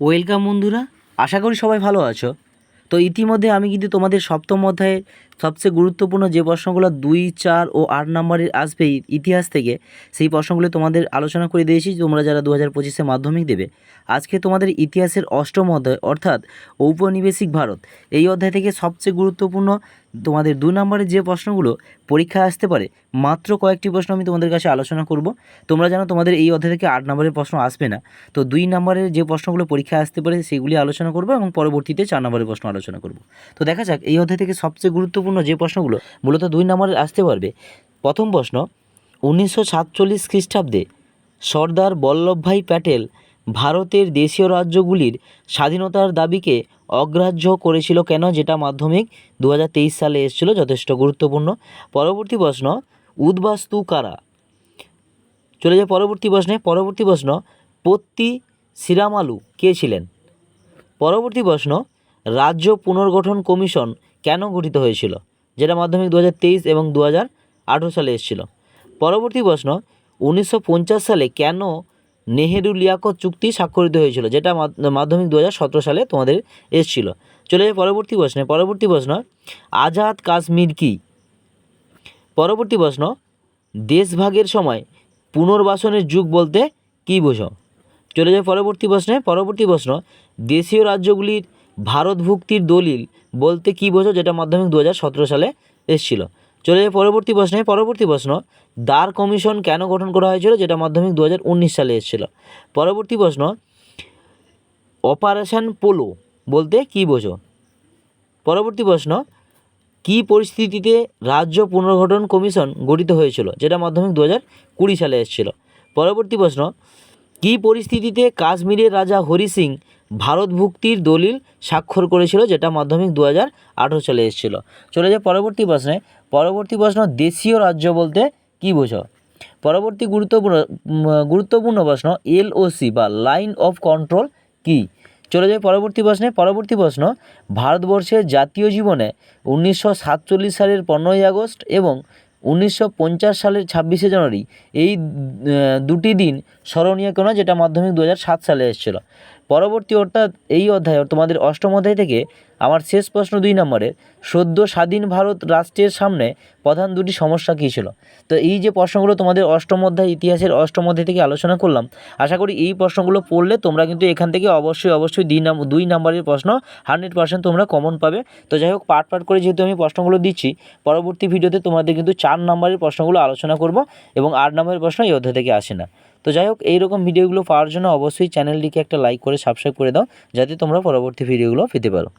Welcome বন্ধুরা আশা করি সবাই ভালো আছো। তো ইতিমধ্যে আমি কিন্তু তোমাদের সপ্তম অধ্যায়ে সবচেয়ে গুরুত্বপূর্ণ যে প্রশ্নগুলো দুই, চার ও আট নম্বরের আসবে ইতিহাস থেকে, সেই প্রশ্নগুলো তোমাদের আলোচনা করে দিয়েছি, তোমরা যারা দু হাজার পঁচিশে মাধ্যমিক দেবে। আজকে তোমাদের ইতিহাসের অষ্টম অধ্যায়, অর্থাৎ ঔপনিবেশিক ভারত, এই অধ্যায় থেকে সবচেয়ে গুরুত্বপূর্ণ তোমাদের দু নম্বরের যে প্রশ্নগুলো, পরীক্ষায় আসতে পারে, মাত্র কয়েকটি প্রশ্ন আমি তোমাদের কাছে আলোচনা করব। তোমরা জানো তোমাদের এই অধ্যায় থেকে আট নম্বরের প্রশ্ন আসবে না। তো দুই নম্বরের যে প্রশ্নগুলো পরীক্ষায় আসতে পারে, সেগুলি আলোচনা করব এবং পরবর্তীতে চার নম্বরের প্রশ্ন আলোচনা করব। তো দেখা যাক, এই অধ্যায় থেকে সবচেয়ে গুরুত্বপূর্ণ যে প্রশ্নগুলো মূলত দুই নম্বরের আসতে পারবে। প্রথম প্রশ্ন, উনিশশো সাতচল্লিশ খ্রিস্টাব্দে সর্দার বল্লভভাই প্যাটেল ভারতের দেশীয় রাজ্যগুলির স্বাধীনতার দাবিকে অগ্রাহ্য করেছিল কেন, যেটা মাধ্যমিক দু হাজার তেইশ সালে এসেছিল, যথেষ্ট গুরুত্বপূর্ণ। পরবর্তী প্রশ্ন, উদ্বাস্তু কারা? চলে যায় পরবর্তী প্রশ্নে। পরবর্তী প্রশ্ন, পত্তি সিরামালু কে ছিলেন? পরবর্তী প্রশ্ন, রাজ্য পুনর্গঠন কমিশন কেন গঠিত হয়েছিল? যেটা মাধ্যমিক দু হাজার তেইশ এবং দু হাজার আঠেরো সালে এসেছিল। পরবর্তী প্রশ্ন, উনিশশো পঞ্চাশ সালে কেন নেহেরু লিয়াকত চুক্তি স্বাক্ষরিত হয়েছিল? যেটা মাধ- মাধ্যমিক দু হাজার সতেরো সালে তোমাদের এসেছিল। চলে যায় পরবর্তী প্রশ্নে। পরবর্তী প্রশ্ন, আজাদ কাশ্মীর কি? পরবর্তী প্রশ্ন, দেশভাগের সময় পুনর্বাসনের যুগ বলতে কী বোঝো? চলে যায় পরবর্তী প্রশ্নে। পরবর্তী প্রশ্ন, দেশীয় রাজ্যগুলির ভারতভুক্তির দলিল বলতে কী বোঝো যেটা মাধ্যমিক দু হাজার সতেরো সালে এসেছিল। চলে যায় পরবর্তী প্রশ্নে। পরবর্তী প্রশ্ন, দ্বার কমিশন কেন গঠন করা হয়েছিল যেটা মাধ্যমিক দু হাজার উনিশ সালে এসেছিল? পরবর্তী প্রশ্ন, অপারেশন পোলো বলতে কী বোঝো? পরবর্তী প্রশ্ন, কী পরিস্থিতিতে রাজ্য পুনর্গঠন কমিশন গঠিত হয়েছিল যেটা মাধ্যমিক দু হাজার কুড়ি সালে এসেছিল? পরবর্তী প্রশ্ন, কী পরিস্থিতিতে কাশ্মীরের রাজা হরি সিং ভারতভুক্তির দলিল স্বাক্ষর করেছিল, যেটা মাধ্যমিক দু হাজার আঠেরো সালে এসেছিল। চলে যায় পরবর্তী প্রশ্নে। পরবর্তী প্রশ্ন, দেশীয় রাজ্য বলতে কী বোঝো? পরবর্তী গুরুত্বপূর্ণ গুরুত্বপূর্ণ প্রশ্ন এলওসি বা লাইন অফ কন্ট্রোল কী? চলে যায় পরবর্তী প্রশ্নে। পরবর্তী প্রশ্ন, ভারতবর্ষের জাতীয় জীবনে উনিশশো সাতচল্লিশ সালের পনেরোই আগস্ট এবং উনিশশো পঞ্চাশ সালের ছাব্বিশে জানুয়ারি এই দুটি দিন স্মরণীয় কেন? যেটা মাধ্যমিক দু সালে এসেছিল। পরবর্তী অর্থাৎ এই অধ্যায়, তোমাদের অষ্টম অধ্যায় থেকে আমার শেষ প্রশ্ন দুই নম্বরের, সদ্য স্বাধীন ভারত রাষ্ট্রের সামনে প্রধান দুটি সমস্যা কী ছিল? তো এই যে প্রশ্নগুলো তোমাদের অষ্টম অধ্যায় ইতিহাসের অষ্টম অধ্যায় থেকে আলোচনা করলাম, আশা করি এই প্রশ্নগুলো পড়লে তোমরা কিন্তু এখান থেকে অবশ্যই অবশ্যই দুই নাম, দুই নাম্বারের প্রশ্ন হান্ড্রেড পার্সেন্ট তোমরা কমন পাবে। তো যাই হোক, পার্ট পার্ট করে যেহেতু আমি প্রশ্নগুলো দিচ্ছি, পরবর্তী ভিডিওতে তোমাদের কিন্তু চার নাম্বারের প্রশ্নগুলো আলোচনা করব এবং আট নম্বরের প্রশ্ন এই অধ্যায় থেকে আসে না। তো যাই হোক, এইরকম ভিডিওগুলো পাওয়ার জন্য অবশ্যই চ্যানেলটিকে একটা লাইক করে সাবস্ক্রাইব করে দাও, যাতে তোমরা পরবর্তী ভিডিওগুলো পেতে পারো।